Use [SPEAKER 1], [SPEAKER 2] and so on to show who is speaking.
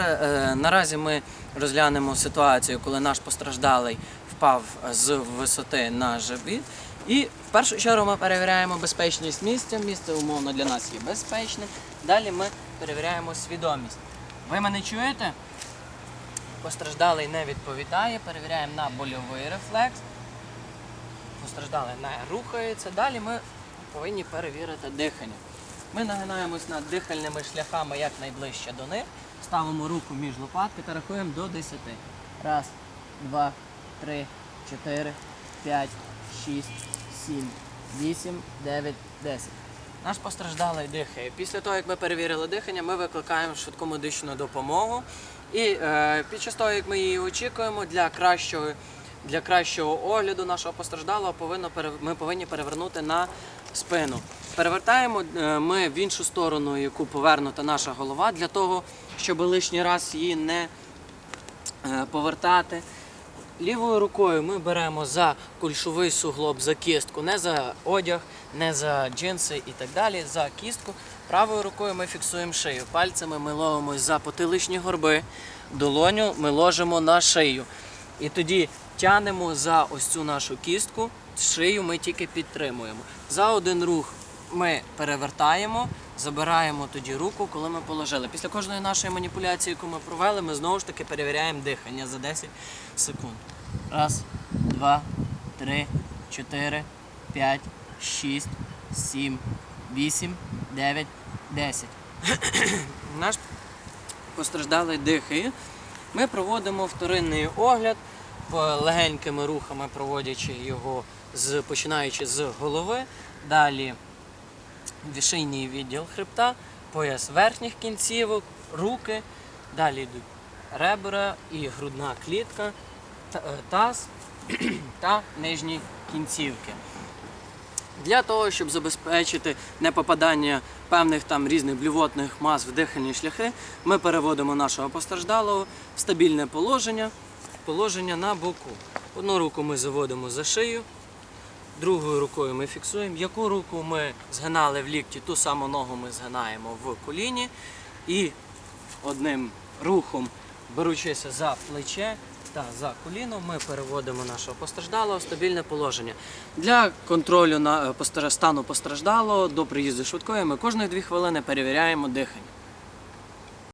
[SPEAKER 1] Е, Наразі ми розглянемо ситуацію, коли наш постраждалий впав з висоти на живіт. І в першу чергу ми перевіряємо безпечність місця. Місце умовно для нас є безпечним. Далі ми перевіряємо свідомість. Ви мене чуєте? Постраждалий не відповідає, перевіряємо на больовий рефлекс. Постраждалий не рухається. Далі ми повинні перевірити дихання. Ми нагинаємось над дихальними шляхами якнайближче до них. Ставимо руку між лопатки та рахуємо до 10. Раз, два, три, чотири, п'ять, шість, сім, вісім, дев'ять, десять. Наш постраждалий дихає. Після того, як ми перевірили дихання, ми викликаємо швидку медичну допомогу. І е, під час того, як ми її очікуємо, для кращого, для кращого огляду нашого постраждалого повинно, ми повинні перевернути на спину. Перевертаємо е, ми в іншу сторону, яку повернута наша голова, для того, щоб лишній раз її не е, повертати. Лівою рукою ми беремо за кульшовий суглоб, за кістку, не за одяг, не за джинси і так далі, за кістку. Правою рукою ми фіксуємо шию. Пальцями ми ловимось за потиличні горби, долоню ми ложимо на шию. І тоді тянемо за ось цю нашу кістку, шию ми тільки підтримуємо. За один рух ми перевертаємо, забираємо тоді руку, коли ми положили. Після кожної нашої маніпуляції, яку ми провели, ми знову ж таки перевіряємо дихання за 10 секунд. Раз, два, три, чотири, п'ять, шість, сім, вісім, дев'ять, десять. Наш постраждалий дихає. Ми проводимо вторинний огляд легенькими рухами, проводячи його з починаючи з голови. Далі вішийний відділ хребта, пояс верхніх кінцівок, руки, далі йдуть ребра і грудна клітка, е, таз та нижні кінцівки. Для того, щоб забезпечити непопадання певних там різних блювотних мас в дихальні шляхи, ми переводимо нашого постраждалого в стабільне положення, положення на боку. Одну руку ми заводимо за шию, другою рукою ми фіксуємо. Яку руку ми згинали в лікті, ту саму ногу ми згинаємо в коліні і одним рухом, беручися за плече та за коліно, ми переводимо нашого постраждалого в стабільне положення. Для контролю е, стану постраждалого до приїзду швидкої ми кожні дві хвилини перевіряємо дихання.